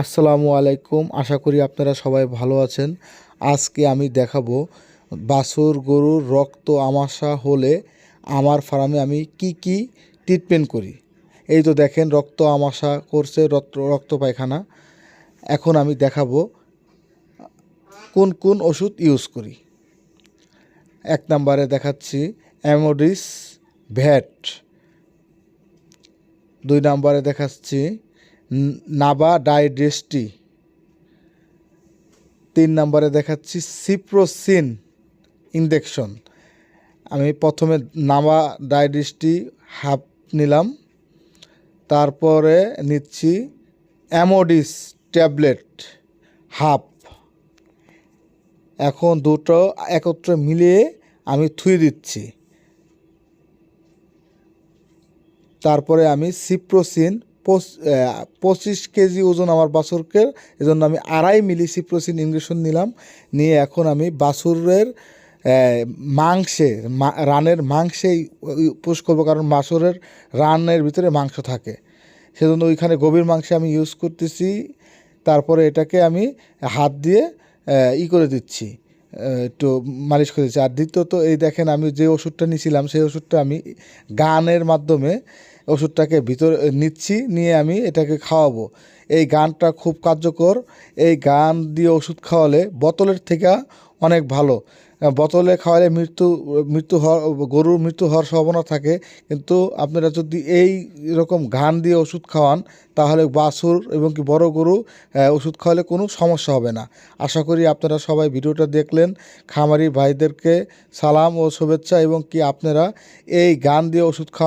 আসসালামু আলাইকুম। আশা করি আপনারা সবাই ভালো আছেন। আজকে আমি দেখাবো বাছুর গরুর রক্ত আমাশা হলে আমার ফার্মে আমি কি কি ট্রিটমেন্ট করি। এই তো দেখেন, রক্ত আমাশা করছে, রক্ত রক্ত পায়খানা। এখন আমি দেখাবো কোন কোন ওষুধ ইউজ করি। এক নম্বরে দেখাচ্ছি অ্যামোডিস ভ্যাট দুই নম্বরে দেখাচ্ছি নাবা ডাইড্রেস্টি তিন নম্বরে দেখাচ্ছি সিপ্রোসিন ইনজেকশন আমি প্রথমে নাবা ডাইড্রেস্টি হাফ নিলাম, তারপরে নিচ্ছি অ্যামোডিস ট্যাবলেট হাফ। এখন দুটো একত্রে মিলিয়ে আমি থুই দিচ্ছি। তারপরে আমি সিপ্রোসিন পঁচিশ কেজি ওজন আমার বাছুরকে, এজন্য আমি আড়াই মিলি সিপ্রোসিন ইঞ্জেকশন নিলাম। নিয়ে এখন আমি বাছুরের মাংসে রানের মাংসেই পুশ করব কারণ বাছুরের রানের ভিতরে মাংস থাকে। সেজন্য ওইখানে গভীর মাংসে আমি ইউজ করতেছি। তারপরে এটাকে আমি হাত দিয়ে ই করে দিচ্ছি একটু মালিশ করে দিচ্ছি। আর দ্বিতীয়ত এই দেখেন আমি যে ওষুধটা নিয়েছিলাম সেই ওষুধটা আমি গানের মাধ্যমে ওষুধটাকে ভিতরে নিচ্ছি, নিয়ে আমি এটাকে খাওয়াবো। এই গানটা খুব কার্যকর। এই গান দিয়ে ওষুধ খাওয়ালে বোতলের থেকে অনেক ভালো। বোতলে খাওয়ালে মৃত্যু মৃত্যু হওয়ার, গরুর মৃত্যু হওয়ার সম্ভাবনা থাকে। কিন্তু আপনারা যদি এই রকম ঘান দিয়ে ওষুধ খাওয়ান, তাহলে বাছুর এবং কি বড় গরু ওষুধ খাওয়ালে কোনো সমস্যা হবে না। আশা করি আপনারা সবাই ভিডিওটা দেখলেন। খামারি ভাইদেরকে সালাম ও শুভেচ্ছা এবং কি আপনারা এই গান দিয়ে ওষুধ খাওয়া